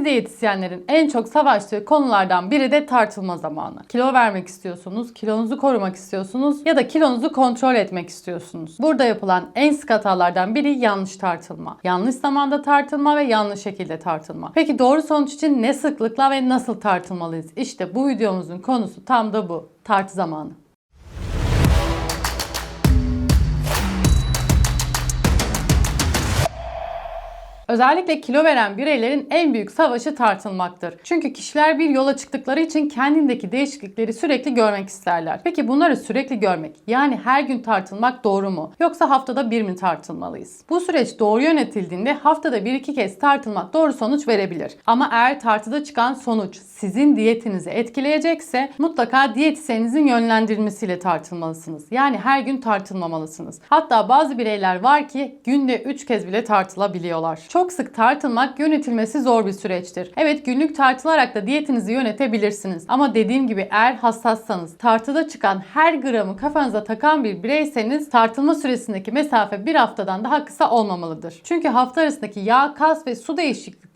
Biz diyetisyenlerin en çok savaştığı konulardan biri de tartılma zamanı. Kilo vermek istiyorsunuz, kilonuzu korumak istiyorsunuz ya da kilonuzu kontrol etmek istiyorsunuz. Burada yapılan en sık hatalardan biri yanlış tartılma. Yanlış zamanda tartılma ve yanlış şekilde tartılma. Peki doğru sonuç için ne sıklıkla ve nasıl tartılmalıyız? İşte bu videomuzun konusu tam da bu. Tartı zamanı. Özellikle kilo veren bireylerin en büyük savaşı tartılmaktır. Çünkü kişiler bir yola çıktıkları için kendindeki değişiklikleri sürekli görmek isterler. Peki bunları sürekli görmek, yani her gün tartılmak doğru mu? Yoksa haftada bir mi tartılmalıyız? Bu süreç doğru yönetildiğinde haftada bir iki kez tartılmak doğru sonuç verebilir. Ama eğer tartıda çıkan sonuç sizin diyetinizi etkileyecekse mutlaka diyetisyeninizin yönlendirilmesiyle tartılmalısınız. Yani her gün tartılmamalısınız. Hatta bazı bireyler var ki günde 3 kez bile tartılabiliyorlar. Çok sık tartılmak yönetilmesi zor bir süreçtir. Evet günlük tartılarak da diyetinizi yönetebilirsiniz. Ama dediğim gibi eğer hassassanız tartıda çıkan her gramı kafanıza takan bir bireyseniz tartılma süresindeki mesafe bir haftadan daha kısa olmamalıdır. Çünkü hafta arasındaki yağ, kas ve su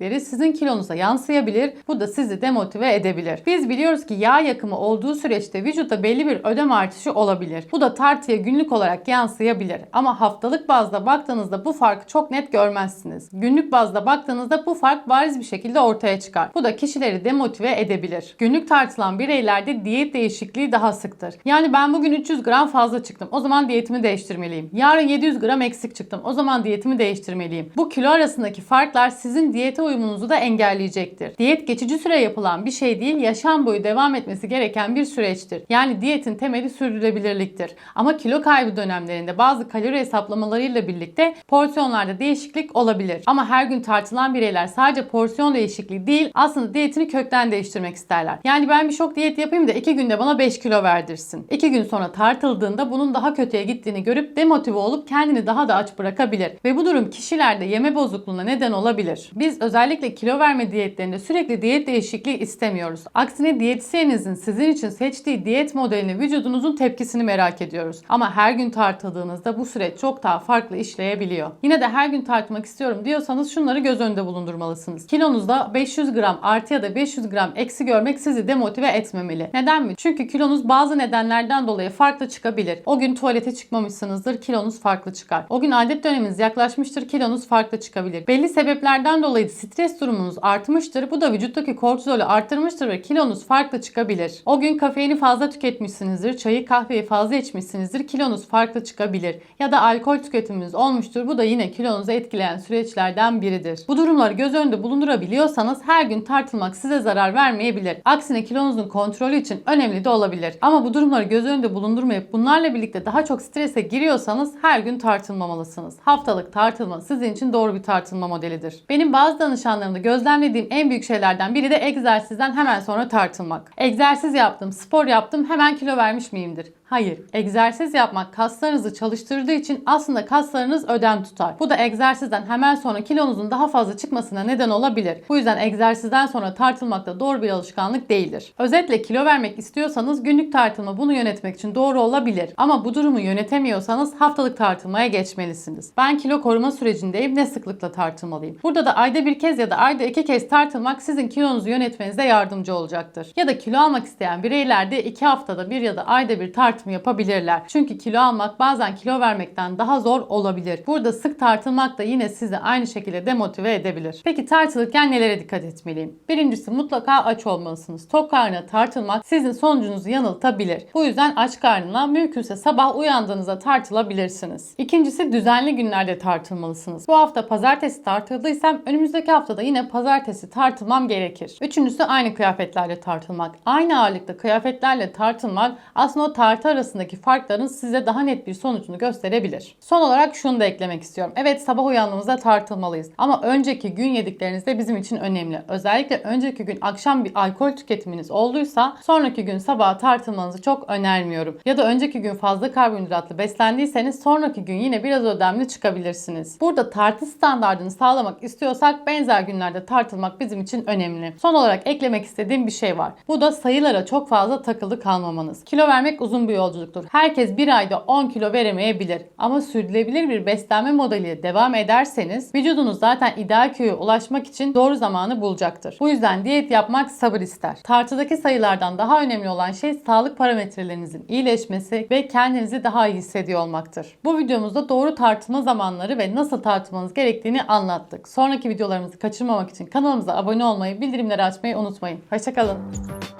değişiklikleri sizin kilonuza yansıyabilir. Bu da sizi demotive edebilir. Biz biliyoruz ki yağ yakımı olduğu süreçte vücutta belli bir ödem artışı olabilir. Bu da tartıya günlük olarak yansıyabilir. Ama haftalık bazda baktığınızda bu farkı çok net görmezsiniz. Günlük bazda baktığınızda bu fark bariz bir şekilde ortaya çıkar. Bu da kişileri demotive edebilir. Günlük tartılan bireylerde diyet değişikliği daha sıktır. Yani ben bugün 300 gram fazla çıktım. O zaman diyetimi değiştirmeliyim. Yarın 700 gram eksik çıktım. O zaman diyetimi değiştirmeliyim. Bu kilo arasındaki farklar sizin diyete uyumunuzu da engelleyecektir. Diyet geçici süre yapılan bir şey değil, yaşam boyu devam etmesi gereken bir süreçtir. Yani diyetin temeli sürdürülebilirliktir. Ama kilo kaybı dönemlerinde bazı kalori hesaplamalarıyla birlikte porsiyonlarda değişiklik olabilir. Ama her gün tartılan bireyler sadece porsiyon değişikliği değil, aslında diyetini kökten değiştirmek isterler. Yani ben bir şok diyet yapayım da 2 günde bana 5 kilo verdirsin. 2 gün sonra tartıldığında bunun daha kötüye gittiğini görüp demotive olup kendini daha da aç bırakabilir. Ve bu durum kişilerde yeme bozukluğuna neden olabilir. Biz özellikle kilo verme diyetlerinde sürekli diyet değişikliği istemiyoruz. Aksine diyetisyeninizin sizin için seçtiği diyet modelini vücudunuzun tepkisini merak ediyoruz. Ama her gün tartıldığınızda bu süreç çok daha farklı işleyebiliyor. Yine de her gün tartmak istiyorum diyorsanız şunları göz önünde bulundurmalısınız. Kilonuzda 500 gram artı ya da 500 gram eksi görmek sizi demotive etmemeli. Neden mi? Çünkü kilonuz bazı nedenlerden dolayı farklı çıkabilir. O gün tuvalete çıkmamışsınızdır, kilonuz farklı çıkar. O gün adet döneminiz yaklaşmıştır, kilonuz farklı çıkabilir. Belli sebeplerden dolayı stres durumunuz artmıştır. Bu da vücuttaki kortizolü arttırmıştır ve kilonuz farklı çıkabilir. O gün kafeini fazla tüketmişsinizdir, çayı kahveyi fazla içmişsinizdir, kilonuz farklı çıkabilir. Ya da alkol tüketiminiz olmuştur. Bu da yine kilonuzu etkileyen süreçlerden biridir. Bu durumları göz önünde bulundurabiliyorsanız her gün tartılmak size zarar vermeyebilir. Aksine kilonuzun kontrolü için önemli de olabilir. Ama bu durumları göz önünde bulundurmayıp bunlarla birlikte daha çok strese giriyorsanız her gün tartılmamalısınız. Haftalık tartılma sizin için doğru bir tartılma modelidir. Benim bazı danışanlarımda gözlemlediğim en büyük şeylerden biri de egzersizden hemen sonra tartılmak. Egzersiz yaptım, spor yaptım hemen kilo vermiş miyimdir? Hayır. Egzersiz yapmak kaslarınızı çalıştırdığı için aslında kaslarınız ödem tutar. Bu da egzersizden hemen sonra kilonuzun daha fazla çıkmasına neden olabilir. Bu yüzden egzersizden sonra tartılmak da doğru bir alışkanlık değildir. Özetle kilo vermek istiyorsanız günlük tartılma bunu yönetmek için doğru olabilir. Ama bu durumu yönetemiyorsanız haftalık tartılmaya geçmelisiniz. Ben kilo koruma sürecindeyim. Ne sıklıkla tartılmalıyım? Burada da ayda bir kez ya da ayda iki kez tartılmak sizin kilonuzu yönetmenize yardımcı olacaktır. Ya da kilo almak isteyen bireylerde iki haftada bir ya da ayda bir tartım yapabilirler. Çünkü kilo almak bazen kilo vermekten daha zor olabilir. Burada sık tartılmak da yine sizi aynı şekilde demotive edebilir. Peki tartılırken nelere dikkat etmeliyim? Birincisi mutlaka aç olmalısınız. Tok karnına tartılmak sizin sonucunuzu yanıltabilir. Bu yüzden aç karnına mümkünse sabah uyandığınızda tartılabilirsiniz. İkincisi düzenli günlerde tartılmalısınız. Bu hafta pazartesi tartıldıysam önümüzdeki haftada yine pazartesi tartılmam gerekir. Üçüncüsü aynı kıyafetlerle tartılmak. Aynı ağırlıkta kıyafetlerle tartılmak aslında o tartı arasındaki farkların size daha net bir sonucunu gösterebilir. Son olarak şunu da eklemek istiyorum. Evet sabah uyandığımızda tartılmalıyız. Ama önceki gün yedikleriniz de bizim için önemli. Özellikle önceki gün akşam bir alkol tüketiminiz olduysa sonraki gün sabah tartılmanızı çok önermiyorum. Ya da önceki gün fazla karbonhidratlı beslendiyseniz sonraki gün yine biraz ödemli çıkabilirsiniz. Burada tartı standartını sağlamak istiyorsak benzer günlerde tartılmak bizim için önemli. Son olarak eklemek istediğim bir şey var. Bu da sayılara çok fazla takılı kalmamanız. Kilo vermek uzun bir yolculuktur. Herkes bir ayda 10 kilo veremeyebilir. Ama sürdürülebilir bir beslenme modeliyle devam ederseniz vücudunuz zaten ideal kiloya ulaşmak için doğru zamanı bulacaktır. Bu yüzden diyet yapmak sabır ister. Tartıdaki sayılardan daha önemli olan şey sağlık parametrelerinizin iyileşmesi ve kendinizi daha iyi hissediyor olmaktır. Bu videomuzda doğru tartılma zamanları ve nasıl tartılmanız gerektiğini anlattık. Sonraki videolarımızı kaçırmamak için kanalımıza abone olmayı, bildirimleri açmayı unutmayın. Hoşçakalın.